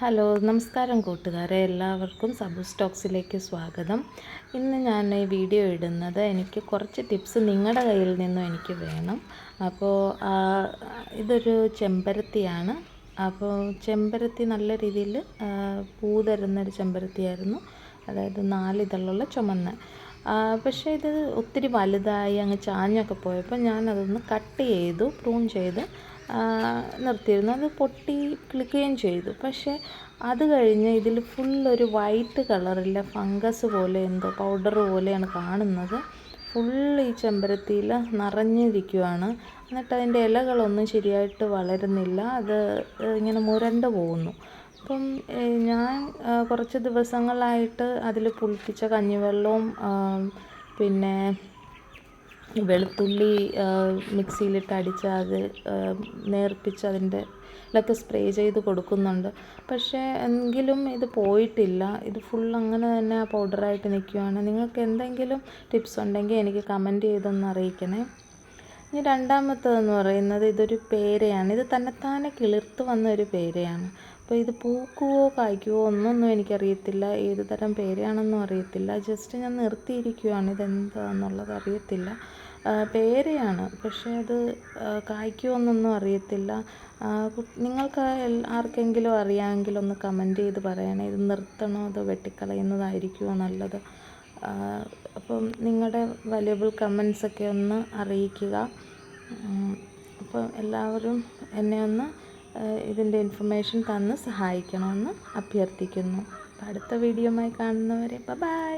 Hello നമസ്കാരം കൂട്ടുകാരെ. എല്ലാവർക്കും സബു സ്റ്റോക്സിലേക്ക് സ്വാഗതം. ഇന്ന് ഞാൻ ഈ വീഡിയോ ഇടുന്നത് എനിക്ക് കുറച്ച് ടിപ്സ് നിങ്ങളുടെ കയ്യിൽ നിന്നും എനിക്ക് വേണം. അപ്പോൾ ഇതൊരു ചെമ്പരത്തിയാണ്. അപ്പോൾ ചെമ്പരത്തി നല്ല രീതിയിൽ പൂ തരുന്നൊരു ചെമ്പരത്തിയായിരുന്നു. അതായത് നാലിതളുള്ള ചുമന്ന. പക്ഷേ ഇത് ഒത്തിരി വലുതായി അങ്ങ് ചാഞ്ഞൊക്കെ പോയപ്പോൾ ഞാനതൊന്ന് കട്ട് ചെയ്തു പ്രൂൺ ചെയ്ത് നിർത്തിയിരുന്നു. അത് പൊട്ടി കിളിക്കുകയും ചെയ്തു. പക്ഷേ അത് കഴിഞ്ഞ് ഇതിൽ ഫുൾ ഒരു വൈറ്റ് കളറില്ല ഫംഗസ് പോലെ എന്തോ പൗഡർ പോലെയാണ് കാണുന്നത്. ഫുൾ ഈ ചെമ്പരത്തിയിൽ നിറഞ്ഞിരിക്കുവാണ്. എന്നിട്ട് അതിന്റെ ഇലകളൊന്നും ശരിയായിട്ട് വളരുന്നില്ല. അത് ഇങ്ങനെ മുരണ്ട് പോകുന്നു. അപ്പം ഞാൻ കുറച്ച് ദിവസങ്ങളായിട്ട് അതിൽ പുളിപ്പിച്ച കഞ്ഞിവെള്ളവും പിന്നെ വെളുത്തുള്ളി മിക്സിയിലിട്ട് അടിച്ച് അത് നേർപ്പിച്ച് അതിന്റെ ഇതൊക്കെ സ്പ്രേ ചെയ്ത് കൊടുക്കുന്നുണ്ട്. പക്ഷേ എങ്കിലും ഇത് പോയിട്ടില്ല. ഇത് ഫുൾ അങ്ങനെ തന്നെ പൗഡറായിട്ട് നിൽക്കുവാണ്. നിങ്ങൾക്ക് എന്തെങ്കിലും ടിപ്സ് ഉണ്ടെങ്കിൽ എനിക്ക് കമന്റ് ചെയ്തൊന്ന് അറിയിക്കണേ. ഇനി രണ്ടാമത്തതെന്ന് പറയുന്നത് ഇതൊരു പേരയാണ്. ഇത് തന്നെത്താനെ കിളിർത്ത് വന്ന ഒരു പേരയാണ്. അപ്പോൾ ഇത് പൂക്കുവോ കായ്ക്കുവോ ഒന്നൊന്നും എനിക്കറിയത്തില്ല. ഏത് തരം പേരയാണെന്നും അറിയത്തില്ല. ജസ്റ്റ് ഞാൻ നിർത്തിയിരിക്കുവാണ്. ഇതെന്താണെന്നുള്ളത് അറിയത്തില്ല. പേരയാണ്. പക്ഷേ അത് കായ്ക്കുമെന്നൊന്നും അറിയത്തില്ല. നിങ്ങൾക്ക് ആർക്കെങ്കിലും അറിയാമെങ്കിൽ ഒന്ന് കമന്റ് ചെയ്ത് പറയണേ. ഇത് നിർത്തണോ അതോ വെട്ടിക്കളയുന്നതായിരിക്കുമോ നല്ലത്? അപ്പം നിങ്ങളുടെ വാല്യബിൾ കമൻസ് ഒക്കെ ഒന്ന് അറിയിക്കുക. അപ്പം എല്ലാവരും എന്നെ ഒന്ന് ഇതിന്റെ ഇൻഫർമേഷൻ തന്ന് സഹായിക്കണമെന്ന് അഭ്യർത്ഥിക്കുന്നു. അടുത്ത വീഡിയോയുമായി കാണുന്നവരെ ബൈ